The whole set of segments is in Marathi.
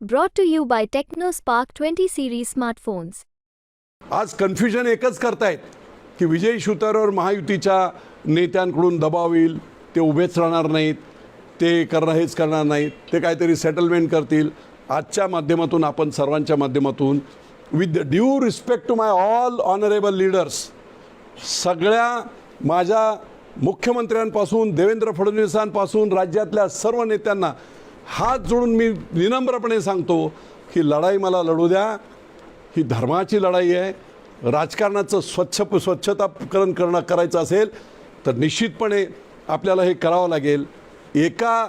Brought to you by Tecno Spark twenty series smartphones आज कन्फ्युजन एकच करतायत की विजय शिवतारेवर महायुतीच्या नेत्यांकडून दबाव येईल ते उभेच राहणार नाहीत ते करणार हेच करणार नाहीत ते काहीतरी सेटलमेंट करतील. आजच्या माध्यमातून आपण सर्वांच्या माध्यमातून with due respect to my all honourable leaders सगळ्या माझ्या मुख्यमंत्र्यांपासून देवेंद्र फडणवीसांपासून राज्यातल्या सर्व नेत्यांना हात जोडून मी विनम्रपणे सांगतो की लढाई मला लढू द्या. ही धर्माची लढाई आहे. राजकारणाचं स्वच्छ स्वच्छताकरण करणं करायचं असेल तर निश्चितपणे आपल्याला हे करावं लागेल. एका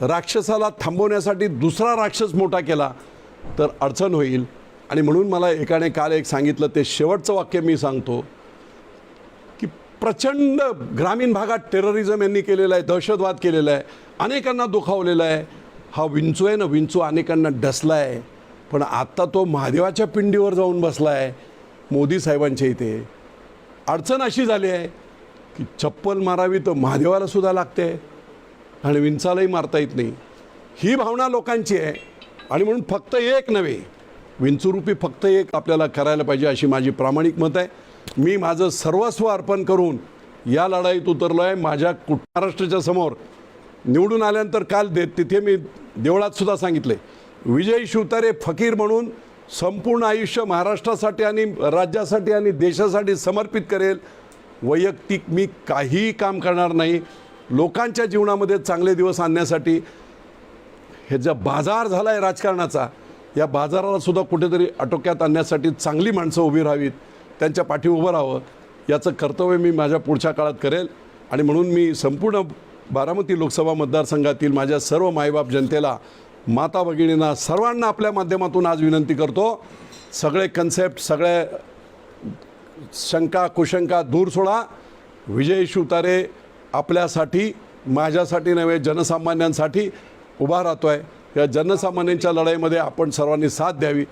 राक्षसाला थांबवण्यासाठी दुसरा राक्षस मोठा केला तर अडचण होईल. आणि म्हणून मला एकाने काल एक सांगितलं ते शेवटचं वाक्य मी सांगतो की प्रचंड ग्रामीण भागात टेररिझम यांनी केलेलं आहे दहशतवाद केलेला आहे अनेकांना दुखावलेला आहे. हा विंचू आहे ना विंचू अनेकांना डसला आहे पण आत्ता तो महादेवाच्या पिंडीवर जाऊन बसला आहे मोदी साहेबांच्या इथे. अडचण अशी झाली आहे की चप्पल मारावी तर महादेवाला सुद्धा लागते आणि विंचालाही मारता येत नाही. ही भावना लोकांची आहे आणि म्हणून फक्त एक नव्हे विंचुरूपी फक्त एक आपल्याला करायला पाहिजे अशी माझी प्रामाणिक मत आहे. मी माझं सर्वस्व अर्पण करून या लढाईत उतरलो आहे माझ्या कुठ महाराष्ट्राच्या समोर निवडून आल्यानंतर काल दे तिथे मी देवळात सुद्धा सांगितले. विजय शिवतारे फकीर म्हणून संपूर्ण आयुष्य महाराष्ट्रासाठी आणि राज्यासाठी आणि देशासाठी समर्पित करेल. वैयक्तिक मी काहीही काम करणार नाही. लोकांच्या जीवनामध्ये चांगले दिवस आणण्यासाठी हे जो बाजार झाला आहे राजकारणाचा या बाजाराला सुद्धा कुठेतरी आटोक्यात आणण्यासाठी चांगली माणसं उभी राहावीत त्यांच्या पाठी उभं राहावं याचं कर्तव्य मी माझ्या पुढच्या काळात करेल. आणि म्हणून मी संपूर्ण बारामती लोकसभा मतदारसंघातील माझ्या सर्व मायबाप जनतेला माता भगिनींना सर्वांना आपल्या माध्यमातून आज विनंती करतो सगळे कन्सेप्ट सगळे शंका कुशंका दूर सोडा. विजय शिवतारे आपल्यासाठी माझ्यासाठी नव्हे जनसामान्यांसाठी उभा राहतो आहे या जनसामान्यांच्या लढाईमध्ये आपण सर्वांनी साथ द्यावी.